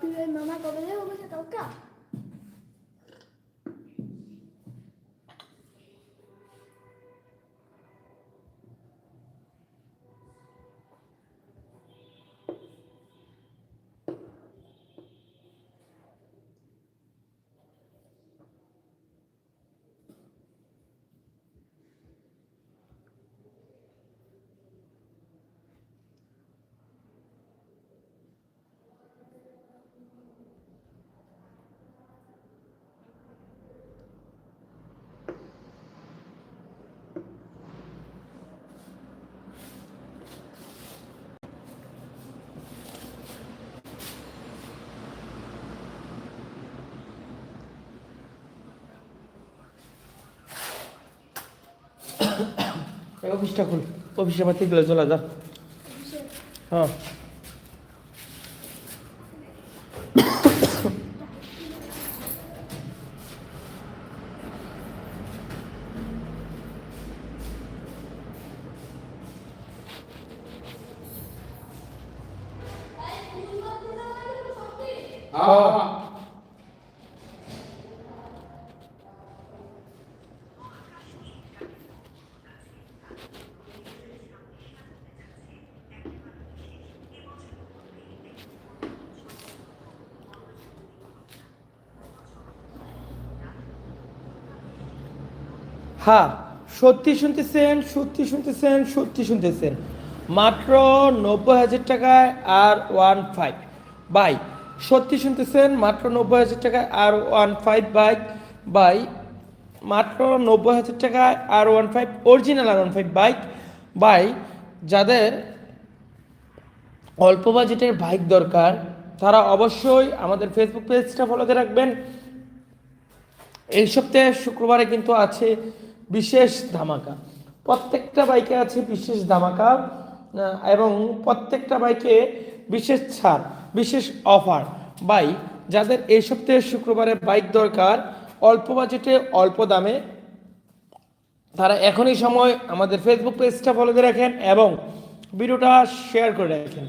Güven mamá kommer du ihåg att অফিসটা খুল অফিসে আমার থেকে চলে যা। হ্যাঁ। হ্যাঁ সত্যি শুনতেছেন সত্যি শুনতেছেন সত্যি শুনতেছেন। মাত্র নব্বই হাজার টাকায় আর ওয়ান ফাইভ বাই, সত্যি শুনতেছেন, মাত্র নব্বই হাজার টাকায় আর ওয়ান ফাইভ বাইক বাই, মাত্র নব্বই হাজার টাকায় R one five, original R one five bike by, যাদের অল্প বাজেটের বাইক দরকার, তারা অবশ্যই আমাদের ফেসবুক পেজটা ফলোতে রাখবেন। এই সপ্তাহে শুক্রবারে কিন্তু আছে বিশেষ ধামাকা। প্রত্যেকটা বাইকে আছে বিশেষ ধামাকা এবং প্রত্যেকটা বাইকে বিশেষ ছাড়, বিশেষ অফার। বাই যাদের এই সপ্তাহে শুক্রবারে বাইক দরকার, অল্প বাজেটে, অল্প দামে, তারা এখনই সময় আমাদের ফেসবুক পেজটা ফলো দিয়ে রাখেন এবং ভিডিওটা শেয়ার করে রাখেন।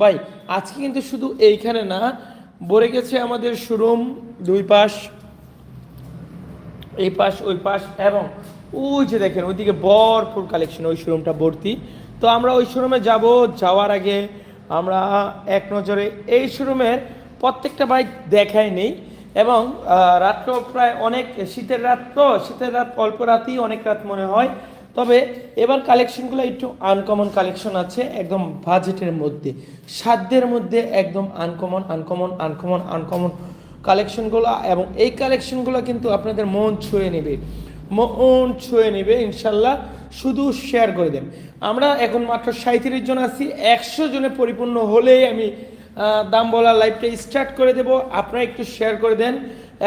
ভাই, আজকে কিন্তু শুধু এইখানে না, ভরে গেছে আমাদের শোরুম দুই পাশ, এই পাশ, ওই পাশ এবং ওই যে দেখেন, ওইদিকে ভরপুর কালেকশন ওই শোরুমটা ভর্তি। তো আমরা ওই শোরুমে যাব, যাওয়ার আগে আমরা এক নজরে এই শোরুমের প্রত্যেকটা বাইক দেখাই নেই এবং রাত্র প্রায় অনেক, শীতের রাত তো, শীতের রাত অল্প রাতেই অনেক রাত মনে হয়। তবে এবার কালেকশনগুলো একটু আনকমন কালেকশন আছে, একদম বাজেটের মধ্যে, সাধ্যের মধ্যে একদম আনকমন আনকমন আনকমন আনকমন কালেকশনগুলো এবং এই কালেকশনগুলো কিন্তু আপনাদের মন ছুঁয়ে নেবে। মন ছুঁয়ে নেবে, ইনশাল্লাহ শুধু শেয়ার করে দেন আমরা এখন মাত্র সাঁত্রিশ জন আছি, একশো জনে পরিপূর্ণ হলেই আমি দাম বলা লাইভটা স্টার্ট করে দেব। আপনারা একটু শেয়ার করে দেন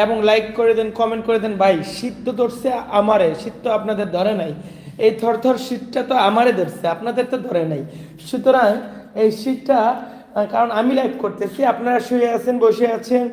এবং লাইক করে দেন কমেন্ট করে দেন। ভাই, শীত তো ধরছে আমারে, শীত তো আপনাদের ধরে নাই। এই থরথর শীতটা তো আমারে ধরছে, আপনাদের তো ধরে নাই। সুতরাং এই শীতটা কারণ আমি লাইভ করতেছি, আপনারা শুয়ে আছেন, বসে আছেন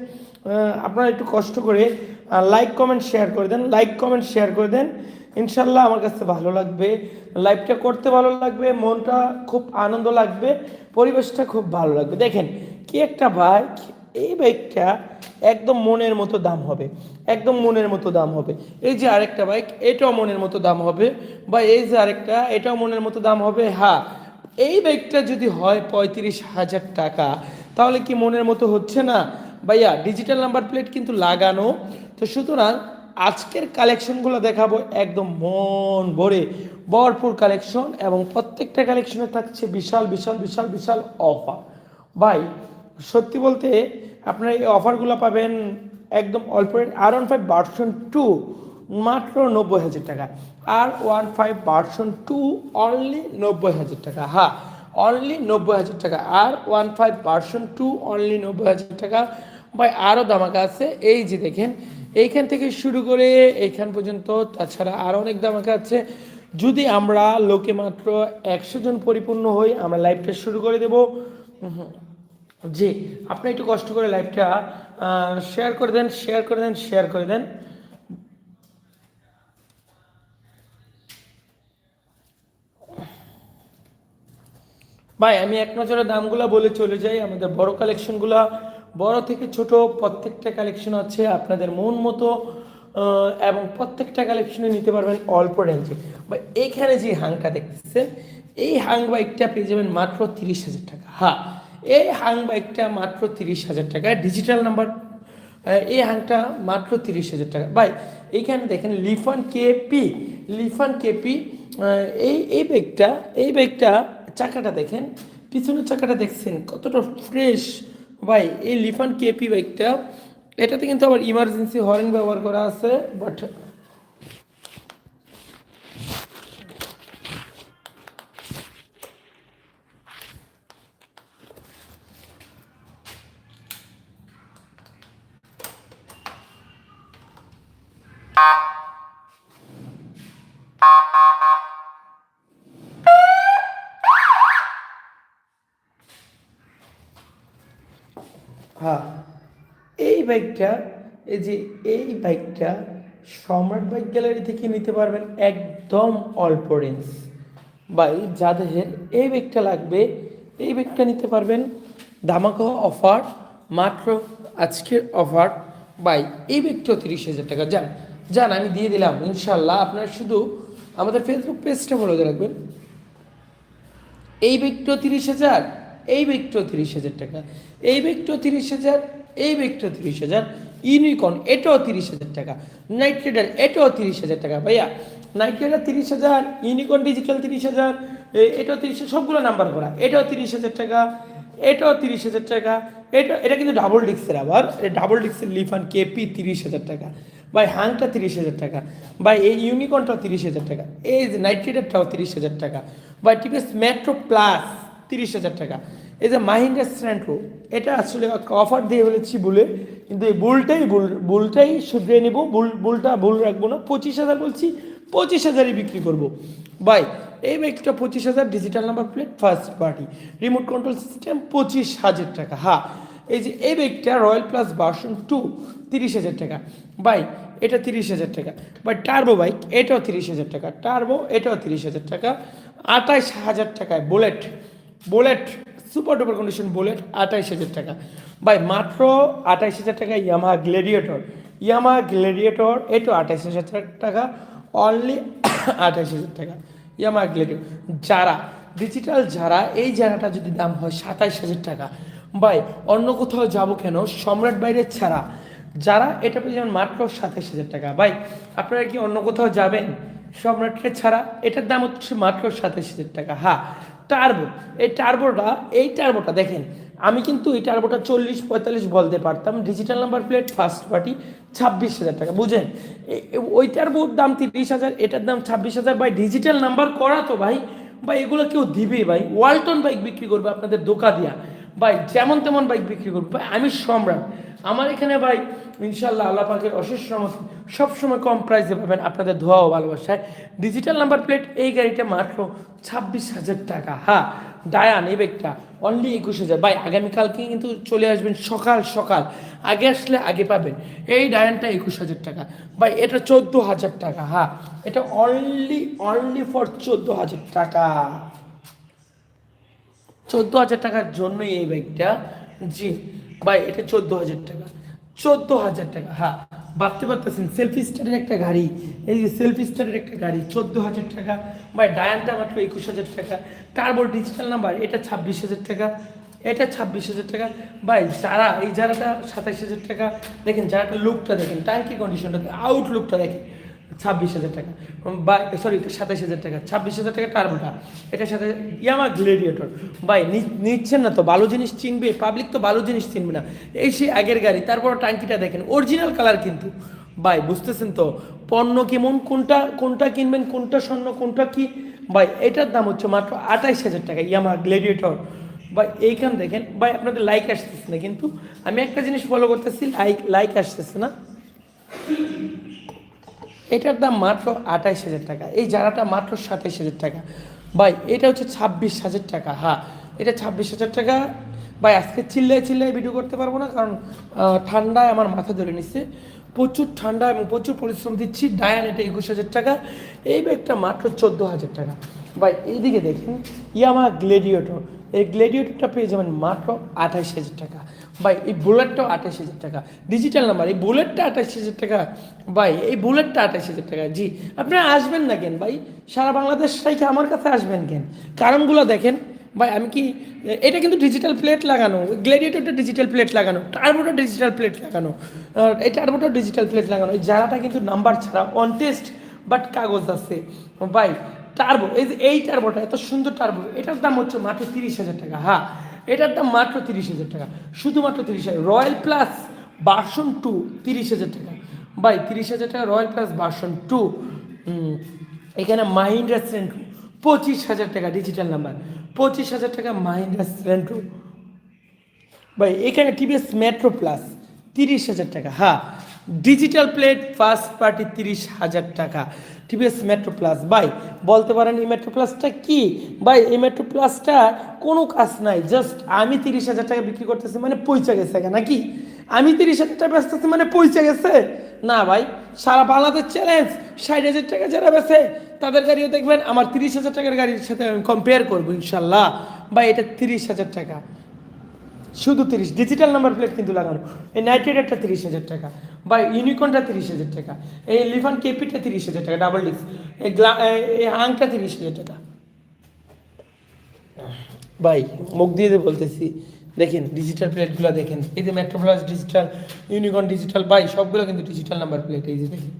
আপনারা একটু কষ্ট করে লাইক কমেন্ট শেয়ার করে দেন। লাইক কমেন্ট শেয়ার করে দেন। ইনশাল্লাহ আমার কাছে ভালো লাগবে। লাইভটা করতে ভালো লাগবে, মনটা খুব আনন্দ লাগবে, পরিবেশটা খুব ভালো লাগবে। দেখেন, কি একটা বাইক এই বাইকটা একদম মনের মতো দাম হবে। একদম মনের মতো দাম হবে। এই যে আরেকটা বাইক এটাও মনের মতো দাম হবে। বা এই যে আরেকটা, এটাও মনের মতো দাম হবে। হ্যাঁ এই বাইকটা যদি হয় পঁয়ত্রিশ হাজার টাকা, তাহলে কি মনের মতো হচ্ছে না? ভাইয়া ডিজিটাল নাম্বার প্লেট কিন্তু লাগানো তো সুতরাং আজকের কালেকশনগুলো দেখাবো একদম মন ভরে। ভরপুর কালেকশন এবং প্রত্যেকটা কালেকশনে থাকছে বিশাল বিশাল বিশাল বিশাল অফার। ভাই, সত্যি বলতে আপনারা এই অফারগুলো পাবেন একদম অল্প R one five version two মাত্র নব্বই হাজার টাকা। R one five version two only নব্বই হাজার টাকা। হ্যাঁ অনলি নব্বই হাজার টাকা। R one five version two only নব্বই হাজার টাকা। ভাই আরও দামাকা আছে। এই যে দেখেন এইখান থেকে শুরু করে এইখান পর্যন্ত, তাছাড়া আরও অনেক দামাকা আছে। যদি আমরা লোকে মাত্র একশো জন পরিপূর্ণ হই, আমরা লাইভটা শুরু করে দেব। জি, আপনি একটু কষ্ট করে লাইভটা শেয়ার করে দেন শেয়ার করে দেন শেয়ার করে দেন। ভাই, আমি এক নজরে দামগুলো বলে চলে যাই, আমাদের বড় কালেকশনগুলো বড় থেকে ছোট প্রত্যেকটা কালেকশন আছে, আপনাদের মন মতো এবং প্রত্যেকটা কালেকশনে নিতে পারবেন অল্প রেঞ্জে বা এইখানে যে হাংটা দেখতেছেন, এই হাং বাইকটা পেয়ে যাবেন মাত্র তিরিশ হাজার টাকা। হ্যাঁ এই হাং বাইকটা মাত্র তিরিশ হাজার টাকা। ডিজিটাল নাম্বার এই হাংটা মাত্র তিরিশ হাজার টাকা। ভাই এইখানে দেখেন লিফান কেপি লিফান কেপি এই এই ব্যাগটা এই ব্যাগটা চাকাটা দেখেন, পিছনের চাকাটা দেখছেন কতটা ফ্রেশ ভাই এই লিফান কেপি বাইকটা এটাতে কিন্তু আবার ইমার্জেন্সি হর্ন ব্যবহার করা আছে বাট হ্যাঁ এই বাইকটা, এই যে এই বাইকটা সম্রাট বাইক গ্যালারি থেকে নিতে পারবেন একদম অল্প রেঞ্জ। বাই যাদের এই বাইকটা লাগবে, এই বাইকটা নিতে পারবেন। ধামাকা অফার, মাত্র আজকের অফার। বাই এই বাইকটাও তিরিশ হাজার টাকা। যান যান, আমি দিয়ে দিলাম, ইনশাল্লাহ। আপনার শুধু আমাদের ফেসবুক পেজটা ফলো রাখবেন। এই ব্যাগটাও তিরিশ হাজার, এই ব্যাগটাও তিরিশ হাজার টাকা। এই ব্যাগটাও তিরিশ হাজার এই ব্যাগটাও তিরিশ হাজার, ইউনিকর্ন, এটাও তিরিশ হাজার টাকা, নাইট রাইডার, এটাও তিরিশ হাজার টাকা। ভাইয়া, নাইট রাইডার তিরিশ হাজার, ইউনিকর্ন ডিজিটাল তিরিশ হাজার এটাও তিরিশ সবগুলো নাম্বার করা। এটাও তিরিশ হাজার টাকা, এটাও তিরিশ হাজার টাকা, এটা এটা কিন্তু ডাবল ডিক্সের আবার ডাবল ডিক্সের লিফান কেপি তিরিশ হাজার টাকা। ভাই হাংটা তিরিশ হাজার টাকা। ভাই, এই ইউনিকর্নটাও তিরিশ হাজার টাকা। এই যে নাইট রাইডারটাও তিরিশ হাজার টাকা। ভাই টিভিএস মেট্রো প্লাস তিরিশ হাজার টাকা। এই যে মাহিন্দ্রা স্ট্যান্ড্রো এটা আসলে অফার দিয়ে ফেলেছি বলে কিন্তু এই বুলটাই বুল বুলটাই শুধরে নিব বুল বুলটা ভুল রাখব না, পঁচিশ হাজার বলছি, পঁচিশ হাজারই বিক্রি করব। বাই এই বাইকটা পঁচিশ হাজার digital number plate first party remote control system পঁচিশ হাজার টাকা হ্যাঁ এই যে এই বাইকটা রয়্যাল প্লাস ভার্সন টু তিরিশ হাজার টাকা বাই এটা তিরিশ হাজার টাকা বাই টার্বো বাইক এটাও তিরিশ হাজার টাকা টার্বো এটাও তিরিশ হাজার টাকা আঠাইশ হাজার টাকায় bullet bullet super duper condition bullet আঠাইশ হাজার টাকা। ভাই, মাত্র আঠাইশ হাজার টাকা ইয়ামা গ্লেডিয়েটর। ইয়ামা গ্লেডিয়েটর এটাও আঠাইশ হাজার টাকা অনলি আঠাইশ হাজার টাকা। ইয়ামা গ্লেডিয়েটর। যারা ডিজিটাল যারা, এই জায়গাটা যদি দাম হয় সাতাইশ হাজার টাকা। ভাই, অন্য কোথাও যাব কেন? সম্রাট বাইরের ছাড়া। যারা, এটা পেয়ে যাবেন মাত্র সাতাইশ হাজার টাকা। ভাই, আপনারা কি অন্য কোথাও যাবেন? সম্রাটকে ছাড়া, এটার দাম হচ্ছে মাত্র সাতাইশ হাজার টাকা। হ্যাঁ টার্বো এই টার্বোটা এই টার্বোটা দেখেন, আমি কিন্তু এই টার্বোটা চল্লিশ পঁয়তাল্লিশ বলতে পারতাম digital number plate first party ছাব্বিশ হাজার টাকা বুঝেন ওই টার্বোর দাম তিরিশ হাজার, এটার দাম ছাব্বিশ হাজার, ভাই ডিজিটাল নাম্বার করা তো ভাই ভাই এগুলো কেউ দিবে ভাই ওয়ালটন বাইক বিক্রি করবে আপনাদের দোকা দিয়া। ভাই, যেমন তেমন বাইক বিক্রি করব। ভাই, আমি সম্রাট। আমার এখানে ভাই, ইনশাল্লাহ আল্লাহ পাকের অশেষ রহমত। সবসময় কম প্রাইসে পাবেন আপনাদের ধোয়া ও ভালোবাসায়। ডিজিটাল নাম্বার প্লেট এই গাড়িটা মাত্র ছাব্বিশ হাজার টাকা। হ্যাঁ ডায়ান এই ব্যাগটা অনলি একুশ হাজার। ভাই, আগামীকালকে কিন্তু চলে আসবেন সকাল সকাল। আগে আসলে আগে পাবেন। এই ডায়ানটা একুশ হাজার টাকা। ভাই, এটা চোদ্দ হাজার টাকা। হ্যাঁ এটা অনলি অনলি ফর চোদ্দ হাজার টাকা। চোদ্দ হাজার টাকার জন্যই এই ব্যাগটা জি, ভাই, এটা চোদ্দ হাজার টাকা। চোদ্দ হাজার টাকা হ্যাঁ। ভাবতে পারতেছেন সেলফি স্টারের একটা গাড়ি। এই যে সেলফি স্টারের একটা গাড়ি, চোদ্দ হাজার টাকা। ভাই ডায়ানটা মাত্র একুশ হাজার টাকা। টার্বো ডিজিটাল নাম্বার এটা ছাব্বিশ হাজার টাকা। এটা ছাব্বিশ হাজার টাকা। ভাই, যারা, এই যারাটা সাতাইশ হাজার টাকা, দেখেন, যারাটা লুকটা দেখেন ট্যাঙ্কি কন্ডিশনটা আউটলুকটা দেখেন। ছাব্বিশ হাজার টাকা। বা সরি সাতাশ হাজার টাকা। ছাব্বিশ হাজার টাকা টার্বোটা এটার সাথে ইয়ামা গ্লেডিয়েটর। ভাই নিচ্ছেন না তো, ভালো জিনিস চিনবে পাবলিক তো ভালো জিনিস চিনবে না। এই সেই আগের গাড়ি তারপর টাঙ্কিটা দেখেন অরিজিনাল কালার কিন্তু। ভাই, বুঝতেছেন তো, পণ্য কেমন, কোনটা কোনটা কিনবেন, কোনটা স্বর্ণ, কোনটা কি? ভাই, এটার দাম হচ্ছে মাত্র আঠাইশ হাজার টাকা ইয়ামা গ্লেডিয়েটর। ভাই, এইখান দেখেন, ভাই, আপনাদের লাইক আসতেছে না কিন্তু। আমি একটা জিনিস ফলো করতেছি লাইক লাইক আসতেছে না। এটার দাম মাত্র আঠাইশ হাজার টাকা। এই জারাটা মাত্র সাতাইশ হাজার টাকা। ভাই, এটা হচ্ছে ছাব্বিশ হাজার টাকা। হ্যাঁ এটা ছাব্বিশ হাজার টাকা। ভাই, আজকে চিল্লায় চিল্লায় ভিডিও করতে পারব না, কারণ ঠান্ডায় আমার মাথা ধরে নিচ্ছে প্রচুর ঠান্ডা এবং প্রচুর পরিশ্রম দিচ্ছি। ডায়ান এটা একুশ হাজার টাকা। এই ব্যাগটা মাত্র চোদ্দ হাজার টাকা। ভাই, এইদিকে দেখেন, ইয়ামা গ্লেডিয়েটর। এই গ্লেডিয়েটরটা পেয়ে যাবেন মাত্র আঠাইশ হাজার টাকা। ভাই, এই বুলেটটাও আঠাশ হাজার টাকা। ডিজিটাল নাম্বার এই বুলেটটা আঠাশ হাজার টাকা। ভাই, এই বুলেটটা আঠাশ হাজার টাকা। জি, আপনারা আসবেন না কেন ভাই? সারা বাংলাদেশ থেকে আমার কাছে আসবেন কেন? কারণগুলো দেখেন। ভাই, আমি কি, এটা কিন্তু ডিজিটাল প্লেট লাগানো গ্লেডিয়েটরটা ডিজিটাল প্লেট লাগানো টার্বোটা ডিজিটাল প্লেট লাগানো এই টার্বোটা ডিজিটাল প্লেট লাগানো, এই জারাটা কিন্তু নাম্বার ছাড়া অন টেস্ট বাট কাগজ আছে। ভাই টার্বো এই যে এই টার্বোটা এত সুন্দর টার্বো এটার দাম হচ্ছে মাত্র তিরিশ হাজার টাকা। হ্যাঁ এটার দাম মাত্র তিরিশ হাজার টাকা। শুধুমাত্র তিরিশ হাজার। রয়্যাল প্লাস বাসন টু তিরিশ হাজার টাকা। ভাই, তিরিশ হাজার টাকা রয়্যাল প্লাস বাসন টু এখানে মাহিন্দ্রা সেন্ট্রো পঁচিশ হাজার টাকা ডিজিটাল নাম্বার পঁচিশ হাজার টাকা মাহিন্দ্রা সেন্ট্রো ভাই, এখানে টিভিএস মেট্রো প্লাস তিরিশ হাজার টাকা। হ্যাঁ ডিজিটাল প্লেট ফার্স্ট পার্টি তিরিশ হাজার টাকা। টিভিএস মেট্রো প্লাস ভাই, বলতে পারেন এই মেট্রো প্লাসটা কি? ভাই, এই মেট্রো প্লাসটা কোনো কাজ নাই। জাস্ট আমি তিরিশ হাজার টাকা বিক্রি করতেছি মানে পয়সা গেছে নাকি? আমি তিরিশ হাজার টাকা বেচতেছি মানে পয়সা গেছে। না ভাই, সারা বাংলাদেশ চ্যালেঞ্জ ষাট হাজার টাকা যারা বেছে তাদের গাড়িও দেখবেন, আমার তিরিশ হাজার টাকার গাড়ির সাথে কম্পেয়ার করব ইনশাল্লাহ। ভাই, এটা তিরিশ হাজার টাকা। শুধু তিরিশ ডিজিটাল নাম্বার প্লেট কিন্তু লাগানো। এই নাইট্রেটারটা তিরিশ হাজার টাকা, বা ইউনিকনটা তিরিশ হাজার টাকা, এই লিফান কেপিটা তিরিশ হাজার টাকা ডাবল ডিস্ক এই গ্লা, এই হাংটা তিরিশ হাজার টাকা। ভাই, মুখ দিয়ে বলতেছি, দেখেন ডিজিটাল প্লেটগুলো দেখেন, এই যে metro plus digital Unicorn digital by সবগুলো কিন্তু ডিজিটাল নাম্বার প্লেট এই যে দেখেন।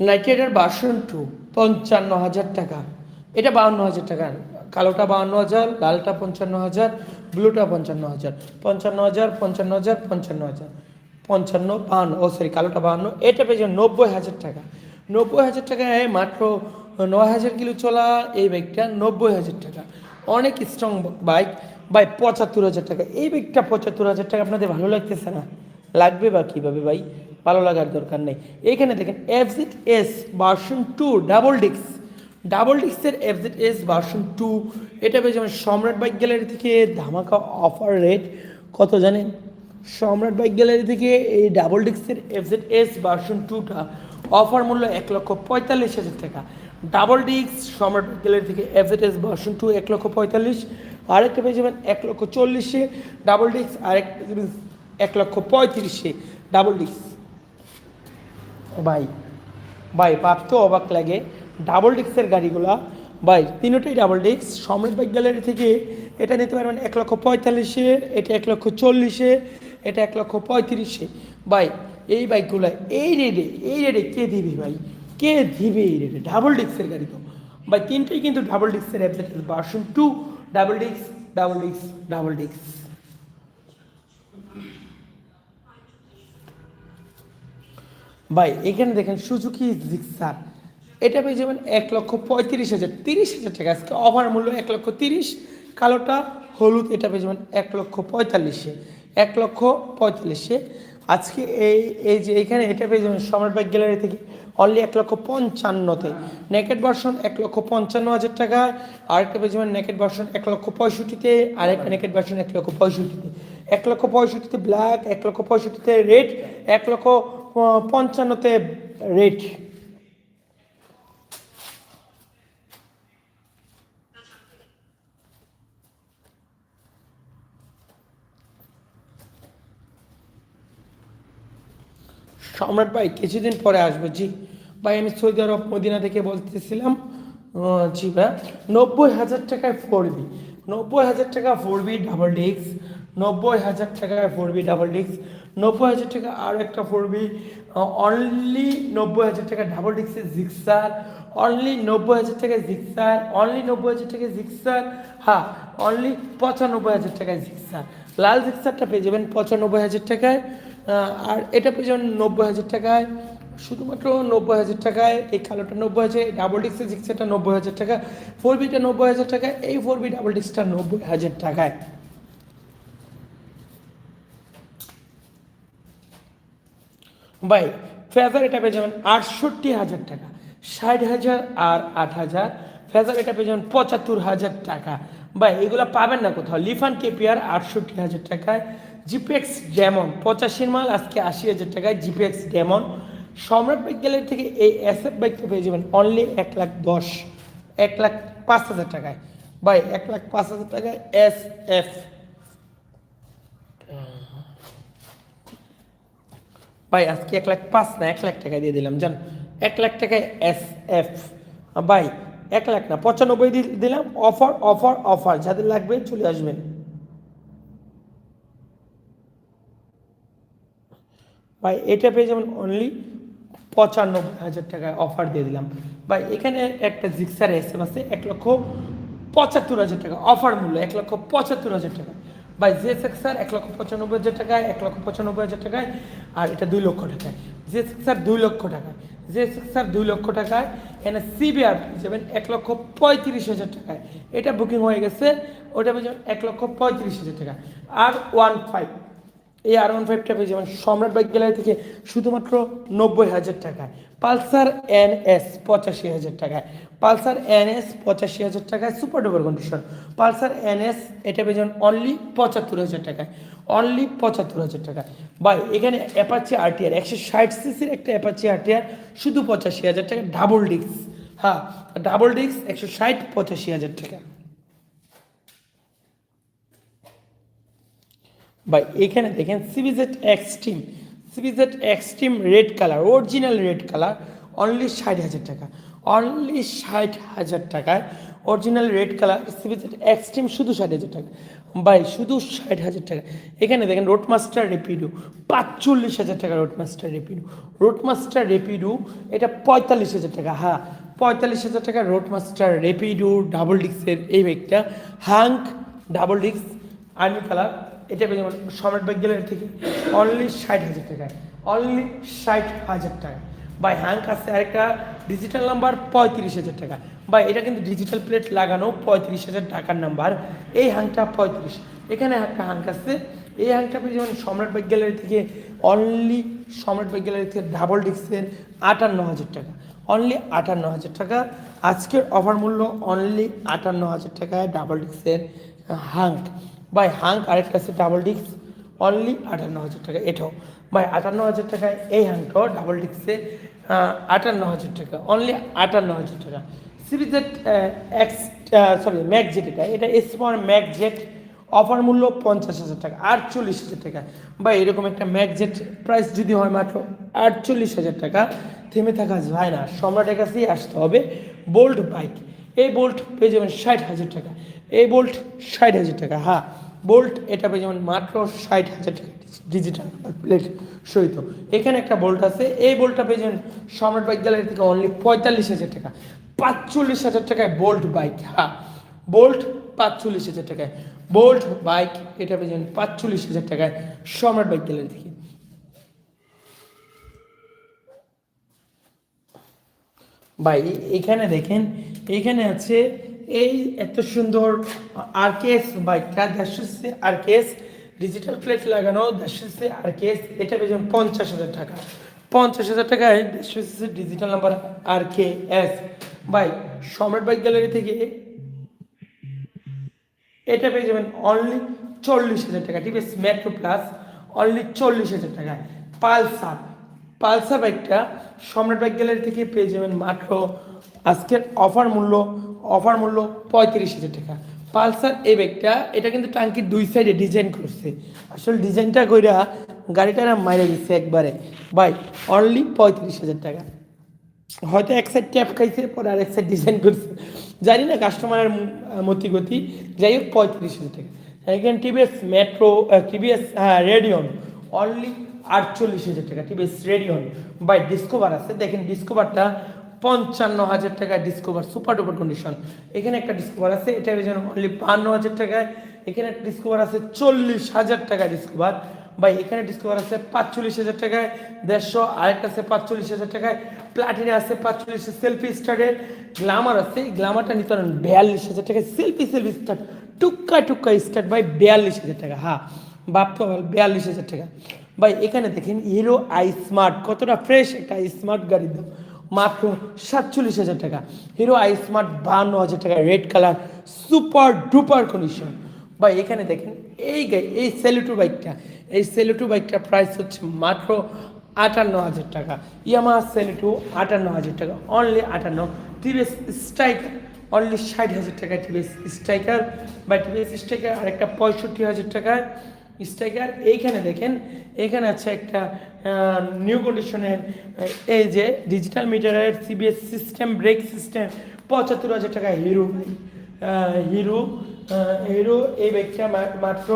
নাইট্রেটের বাসন টু পঞ্চান্ন হাজার টাকা। এটা বাউন্ন হাজার টাকা। কালোটা বাউন্ন হাজার, লালটা পঞ্চান্ন হাজার, ব্লুটা পঞ্চান্ন হাজার। পঞ্চান্ন হাজার পঞ্চান্ন হাজার পঞ্চান্ন হাজার। পঞ্চান্ন বাউন্ন ও সরি, কালোটা বাউন্ন এটা পেয়েছে নব্বই হাজার টাকা। নব্বই হাজার টাকায় মাত্র নয় হাজার কিলো চলা এই বাইকটা নব্বই হাজার টাকা। অনেক স্ট্রং বাইক বাই পঁচাত্তর হাজার টাকা। এই বাইকটা পঁচাত্তর হাজার টাকা আপনাদের ভালো লাগতেছে না? লাগবে বা কীভাবে ভাই? ভালো লাগার দরকার নেই। এইখানে দেখেন FZ S version two double ডিক্স ডাবল ডিক্সের এফজেড এস ভার্সন টু এটা পেয়ে যেমন সম্রাট বাইক গ্যালারি থেকে ধামাকা অফার রেট কত জানেন? সম্রাট বাইক গ্যালারি থেকে এই ডাবল ডিক্সের এফজেড এস ভার্সন টুটা অফার মূল্য এক লক্ষ পঁয়তাল্লিশ হাজার টাকা। ডাবল ডিক্স সম্রাট বাইক গ্যালারি থেকে এফজেড এস ভার্সন টু এক লক্ষ পঁয়তাল্লিশ, আরেকটা পেয়ে যাবেন এক লক্ষ চল্লিশে। ডাবল ডিক্স আরেকটা এক লক্ষ পঁয়ত্রিশে। ডাবল ডিক্স ভাই। ভাই ভাবতে অবাক লাগে। ডাবল ডিস্কের গাড়িগুলা বাই তিনটাই double disc Samrat bike gallery থেকে এটা নিতে পারবেন এক লক্ষ পঁয়তাল্লিশে, এটা এক লক্ষ চল্লিশে, এটা এক লক্ষ পঁয়ত্রিশে। বাই এই বাইকগুলো এই রেটে এই রেটে কে দিবে ভাই? কে দিবে এই রেটে ডাবল ডিস্কের গাড়ি তো। ভাই, তিনটেই কিন্তু ডাবল ডিস্কের অ্যাপসেট version two double disc double disc double disc ভাই এখানে দেখেন সুজুকি জিক্সার এটা পেয়ে যাবেন এক লক্ষ পঁয়ত্রিশ হাজার তিরিশ হাজার টাকা আজকে অফার মূল্য এক লক্ষ তিরিশ কালোটা হলুদ এটা পেয়ে যাবেন এক লক্ষ পঁয়তাল্লিশে এক লক্ষ পঁয়তাল্লিশে আজকে এই এই যে এখানে এটা পেয়ে যাবেন সম্রাট বাইক গ্যালারি থেকে অনলি এক লক্ষ পঞ্চান্নতে নেকেট ভার্সন এক লক্ষ পঞ্চান্ন হাজার টাকা আরেকটা পেয়ে যাবেন নেকেট ভার্সন এক লক্ষ পঁয়ষট্টিতে আরেকটা নেকেট ভার্সন এক লক্ষ পঁয়ষট্টিতে এক লক্ষ পঁয়ষট্টিতে ব্ল্যাক এক লক্ষ পঁয়ষট্টিতে রেড এক লক্ষ পঞ্চান্নতে রেড সম্রাট ভাই, কিছুদিন পরে আসব। জি, ভাই, আমি সৌদি আরব মদিনা থেকে বলতেছিলাম। জি, ভাই, নব্বই হাজার টাকায় ফোর বি নব্বই হাজার টাকা ফোর বি ডাবল ডিস্ক নব্বই হাজার টাকায় ফোর বি ডাবল ডিস্ক নব্বই হাজার টাকা আর একটা ফোর বি অনলি নব্বই হাজার টাকা ডাবল ডিস্কের জিক্সার অনলি নব্বই হাজার টাকায় জিক্সার অনলি নব্বই হাজার টাকায় জিক্সার হ্যাঁ অনলি পঁচানব্বই হাজার টাকায় জিক্সার লাল জিক্সারটা পেয়ে যাবেন পঁচানব্বই হাজার টাকায় আর এটা পেয়ে যাবেন নব্বই হাজার টাকায়। শুধুমাত্র নব্বই হাজার টাকায়, এই কালোটা নব্বই হাজার ডাবল ডিস্কের জিক্সারটা নব্বই হাজার টাকা ফোর বিটা নব্বই হাজার টাকা এই ফোর বি ডাবল ডিক্সটা নব্বই হাজার টাকায়। ভাই ফেজার এটা পেয়ে যাবেন আটষট্টি হাজার টাকা, ষাট হাজার আর আট হাজার ফেজার এটা পেয়ে যাবেন পঁচাত্তর হাজার টাকা। ভাই, এগুলো পাবেন না কোথাও। লিফান কেপিআর আটষট্টি হাজার টাকায় জিপিএক্স ডেমন পঁচাশির মাল, আজকে আশি হাজার টাকায় GPX Demon Samrat bike gallery থেকে এই এসএফ বাইকটা পেয়ে যাবেন অনলি এক লাখ দশ, এক লাখ পাঁচ হাজার টাকায়। ভাই, এক লাখ পাঁচ হাজার টাকায় এস এফ ভাই, আজকে এক লাখ পাঁচ না এক লাখ টাকা দিয়ে দিলাম, জান। এক লাখ টাকায় এস এফ ভাই, এক লাখ না, পঁচানব্বই দিলাম অফার অফার অফার যাদের লাগবে চলে আসবেন। ভাই, এটা পেয়ে যেমন অনলি পঁচানব্বই হাজার টাকায় অফার দিয়ে দিলাম। ভাই, এখানে একটা জিক্সার এস এম আছে, এক লক্ষ পঁচাত্তর হাজার টাকা অফার মূল্য, এক লক্ষ পঁচাত্তর হাজার টাকা। ভাই জে সেক্সার এক লক্ষ পঁচানব্বই হাজার টাকায়, এক লক্ষ পঁচানব্বই হাজার টাকায়, আর এটা দুই লক্ষ টাকায়। জে সেক্সার দুই লক্ষ টাকায়। জে সেক্সার দুই লক্ষ টাকায় এখানে সিবিআর যাবেন এক লক্ষ পঁয়ত্রিশ হাজার টাকায়। এটা বুকিং হয়ে গেছে, ওটা যাবেন এক লক্ষ পঁয়ত্রিশ হাজার টাকা। আর ওয়ান ফাইভ এই আর ওয়ান ফাইভটা পেয়ে যাবেন সম্রাট বাইক গ্যালারি থেকে শুধুমাত্র নব্বই হাজার টাকায়। পালসার এন এস পঁচাশি হাজার টাকায়। পালসার এন এস পঁচাশি হাজার টাকায় super duper condition Pulsar N S এটা পেয়ে যাবেন অনলি পঁচাত্তর হাজার টাকায়। অনলি পঁচাত্তর হাজার টাকা বাই এখানে অ্যাপাচি আরটিআর একশো ষাট সিসির একটা অ্যাপাচি আরটিআর শুধু পঁচাশি হাজার টাকা ডাবল ডিস্ক হ্যাঁ ডাবল ডিস্ক একশো ষাট, পঁচাশি হাজার টাকা। ভাই এখানে দেখেন CBZ Xtreme CBZ Xtreme red colour original red colour only ষাট হাজার টাকা অনলি ষাট হাজার টাকায় original red colour CBZ Xtreme শুধু ষাট হাজার টাকা বাই শুধু ষাট হাজার টাকা। এখানে দেখেন রোড মাস্টার রেপিডো পাঁচচল্লিশ হাজার টাকা road master Rapido road master Rapido এটা পঁয়তাল্লিশ হাজার টাকা হ্যাঁ পঁয়তাল্লিশ হাজার টাকা রোড মাস্টার রেপিডো ডাবল ডিস্কের এই বাইকটা Hunk double disc army colour এটা পেয়ে যাবেন সম্রাট বাইক থেকে অনলি ষাট হাজার টাকায় অনলি ষাট হাজার টাকা। বাই হ্যাঙ্ক আছে আরেকটা ডিজিটাল নাম্বার পঁয়ত্রিশ হাজার টাকা। বা এটা কিন্তু ডিজিটাল প্লেট লাগানো পঁয়ত্রিশ হাজার টাকার নাম্বার এই হ্যাঙ্কটা পঁয়ত্রিশ। এখানে একটা হ্যাঙ্ক আছে। এই হ্যাঙ্কটা পেয়ে যাবেন সম্রাট বাইক গ্যালারি থেকে অনলি সম্রাট বাইক গ্যালারি থেকে ডাবল ডিস্কের আটান্ন হাজার টাকা। অনলি আটান্ন হাজার টাকা। আজকের অফার মূল্য অনলি আটান্ন হাজার টাকায় ডাবল ডিস্কের হাঙ্ক বাই হাঙ্ক আরেকটা আছে ডাবল ডিস্ক অনলি আটান্ন হাজার টাকা। এটাও বাই আটান্ন হাজার টাকায় এই হাঙ্কটাও ডাবল ডিস্কে আটান্ন হাজার টাকা অনলি আটান্ন হাজার টাকা। সিরিজেড এক্স সরি ম্যাক ম্যাকজেট এটা এটা স্মল ম্যাকজেট অফার মূল্য পঞ্চাশ হাজার টাকা, আটচল্লিশ হাজার টাকা। বা এরকম একটা ম্যাকজেট প্রাইস যদি হয় মাত্র আটচল্লিশ হাজার টাকা, থেমে থাকা যায় না। সম্রাটের কাছেই আসতে হবে বোল্ট বাইক এই বোল্ট পেয়ে যাবেন ষাট হাজার টাকা। এই বোল্ট ষাট হাজার টাকা হ্যাঁ। বোল্ট এটা পেয়ে যাবেন মাত্র ষাট হাজার টাকা ডিজিটাল প্লেট সহিত। এখানে একটা বোল্ট আছে, এই বোল্টটা পেয়ে যাবেন সম্রাট বাইক গ্যালারি থেকে অনলি পঁয়তাল্লিশ হাজার টাকা, পাঁচচল্লিশ হাজার টাকায় বোল্ট বাইক হ্যাঁ। বোল্ট পাঁচচল্লিশ হাজার টাকায়। বোল্ট বাইক এটা পেয়ে যাবেন পাঁচচল্লিশ হাজার টাকায় সম্রাট বাইক গ্যালারি থেকে। ভাই, এখানে দেখেন, এখানে আছে এই এত সুন্দর আরকেএস বাইকটা দেড়শো আরকেএস ডিজিটাল প্লেট লাগানো দেড়শো আরকেএস এটা পেয়েছেন পঞ্চাশ হাজার টাকা। পঞ্চাশ হাজার টাকায় দেড়শো digital number R K S ভাই সম্রাট বাইক গ্যালারি থেকে এটা পেয়ে যাবেন অনলি চল্লিশ হাজার টাকা, ঠিক আছে? মেট্রো প্লাস অনলি চল্লিশ হাজার টাকা। পালসার পালসার বাইকটা সম্রাট বাইক গ্যালারি থেকে পেয়ে যাবেন মাত্র আজকের অফার মূল্য অফার মূল্য পঁয়ত্রিশ হাজার টাকা। পালসার এই বাইকটা, এটা কিন্তু টাঙ্কির দুই সাইডে ডিজাইন করছে। আসলে ডিজাইনটা কইরা গাড়িটা না মাইরে গেছে একবারে। বাই অনলি পঁয়ত্রিশ হাজার টাকা। হয়তো এক সাইড ট্যাপ খাইছে, পরে আর এক সাইড ডিজাইন করছে। জানি না কাস্টমারের মতি গতি যাই হোক, পঁয়ত্রিশ হাজার টাকা। এখানে টিভিএস মেট্রো টিভিএস হ্যাঁ রেডিয়ন অনলি আটচল্লিশ হাজার টাকা। টিভিএস রেডিয়ন বাই ডিসকোভার আছে। দেখেন ডিসকভারটা পঞ্চান্ন হাজার টাকা ডিসকোভার সুপার ডুপার কন্ডিশন এখানে একটা ডিসকোভার আছে, এটা যেন অনলি বান্ন হাজার টাকায়। এখানে একটা ডিসকভার আছে, চল্লিশ হাজার টাকা ডিসকোভার ভাই, এখানে ডিসকভার আছে পাঁচচল্লিশ হাজার টাকায়। দেড়শো, আরেকটা আছে পাঁচচল্লিশ হাজার টাকায়। প্লাটিনা আছে পাঁচচল্লিশ সেলফি স্টার্টের গ্লামার আছে, এই গ্লামারটা নিতে পারেন বিয়াল্লিশ হাজার টাকায়। সেলফি সেলফি স্টার্ট টুক্কা টুক্কা স্টার্ট ভাই, বিয়াল্লিশ হাজার টাকা। হ্যাঁ বল বিয়াল্লিশ হাজার টাকা। ভাই, এখানে দেখেন হিরো আই স্মার্ট কতটা ফ্রেশ একটা স্মার্ট গাড়ির দাম মাত্র সাতচল্লিশ হাজার টাকা। হিরো আই স্মার্ট বাহান্ন হাজার টাকা red colour super duper condition ভাই, এখানে দেখেন, এই এই সেলুটু বাইকটা এই সেলুটু বাইকটার প্রাইস হচ্ছে মাত্র আটান্ন হাজার টাকা। ইয়ামা সেলুটু আটান্ন হাজার টাকা অনলি আটান্ন। টিভিএস স্ট্রাইক অনলি ষাট হাজার টাকা টিভিএস স্ট্রাইকার বা টিভিএস স্ট্রাইকার আর একটা পঁয়ষট্টি হাজার টাকার স্ট্রাইকার, এইখানে দেখেন এখানে আছে একটা নিউ কন্ডিশনের এই যে ডিজিটাল মিটারের সিবিএস সিস্টেম ব্রেক সিস্টেম পঁচাত্তর হাজার টাকা হিরো হিরো হিরো, এই বাইকটা মাত্র,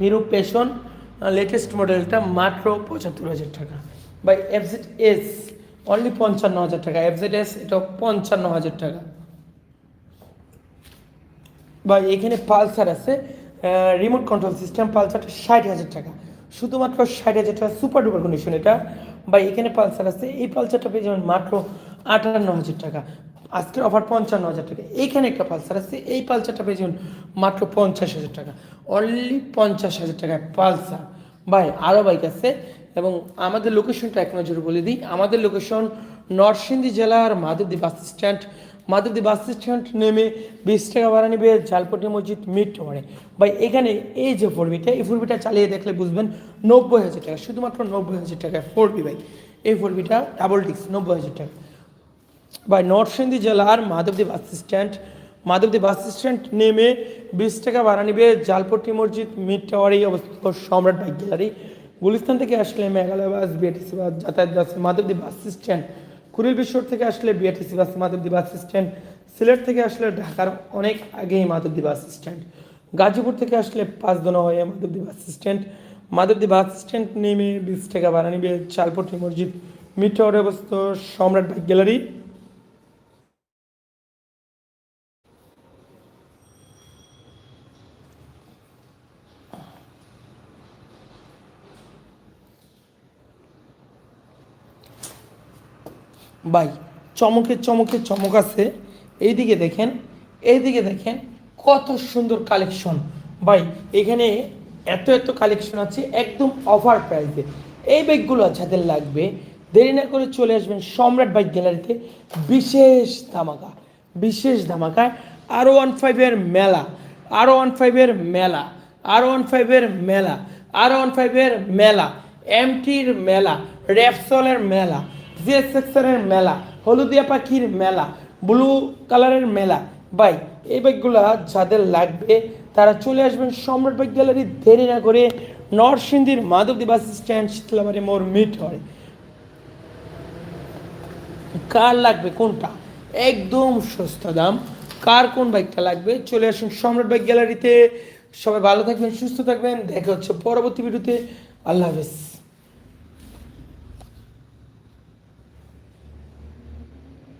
হিরো পেশন লেটেস্ট মডেলটা মাত্র পঁচাত্তর হাজার টাকা। বাই এফজেড এস অনলি পঞ্চান্ন হাজার টাকা এফজেড এস এটা পঞ্চান্ন হাজার টাকা। বা এখানে পালসার আছে রিমোট কন্ট্রোল সিস্টেম পালসারটা ষাট হাজার টাকা। শুধুমাত্র ষাট হাজার টাকা সুপার ডুপার কন্ডিশন এটা। বা এখানে পালসার আছে, এই পালসারটা পেয়ে যাবেন মাত্র আটান্ন হাজার টাকা। আজকের অফার পঞ্চান্ন হাজার টাকা। এইখানে একটা পালসার আছে, এই পালসারটা পেয়ে যাবেন মাত্র পঞ্চাশ হাজার টাকা। অনলি পঞ্চাশ হাজার টাকায় পালসার ভাই আরও বাইক আছে, এবং আমাদের লোকেশনটা এক নজরে বলে দিই। আমাদের লোকেশন নরসিংদী জেলার Madhabdi bus stand Madhabdi bus stand নেমে বিশ টাকা ভাড়া নেবে জালপটি মসজিদ মিড টাওয়ারে। ভাই, এখানে এই যে ফোরবিটা এই ফোরবিটা চালিয়ে দেখলে বুঝবেন নব্বই হাজার টাকা, শুধুমাত্র নব্বই হাজার টাকায় ফোরবি বাইক এই ফোরবিটা ডাবল ডিক্স নব্বই হাজার টাকা। বা নরসিংদী জেলার Madhabdi bus stand, Madhabdi bus stand নেমে বিশ টাকা ভাড়া নিবে জালপট্টি মসজিদ মিড টাওয়ারেই অবস্থিত সম্রাট বাইক গ্যালারি। গুলিস্তান থেকে আসলে মেঘালয় বাস, বিএটিসি বাস যাতায়াত bus Madhabdi bus stand. Kuril বিশ্বর থেকে আসলে BRTC bus Madhabdi bus stand Sylhet থেকে আসলে ঢাকার অনেক আগেই মাধবদী বাস স্ট্যান্ড গাজীপুর থেকে আসলে পাঁচ দোনা হয়ে Madhabdi bus stand Madhabdi bus stand নেমে বিশ টাকা ভাড়া নিবে চালপট্টি মসজিদ মিঠা অবস্থ সম্রাট গ্যালারি। ভাই চমকে চমকে, চমক আছে। এইদিকে দেখেন এইদিকে দেখেন কত সুন্দর কালেকশন ভাই এখানে এত এত কালেকশন আছে একদম অফার প্রাইসে এই ব্যাগগুলো যাদের লাগবে, দেরি না করে চলে আসবেন সম্রাট বাইক গ্যালারিতে। বিশেষ ধামাকা, বিশেষ ধামাকায় আরও ওয়ান ফাইভের মেলা আরও ওয়ান ফাইভের মেলা আরও ওয়ান ফাইভের মেলা আরও ওয়ান ফাইভের মেলা এমটির মেলা র্যাপসলের মেলা জে সেক্সনের মেলা, হলুদিয়া পাখির মেলা ব্লু কালারের মেলা। ভাই, এই বাইকগুলা যাদের লাগবে, তারা চলে আসবেন সম্রাট বাইক গ্যালারি দেরি না করে নরসিংদীর মাধবদী বাস স্ট্যান্ড শীতলাবাড়ি মোড় মিট হয় কার লাগবে কোনটা? একদম সস্তা দাম। কার কোন বাইকটা লাগবে? চলে আসুন সম্রাট বাইক গ্যালারিতে সবাই ভালো থাকবেন, সুস্থ থাকবেন। দেখা হচ্ছে পরবর্তী ভিডিওতে আল্লাহ হাফেজ।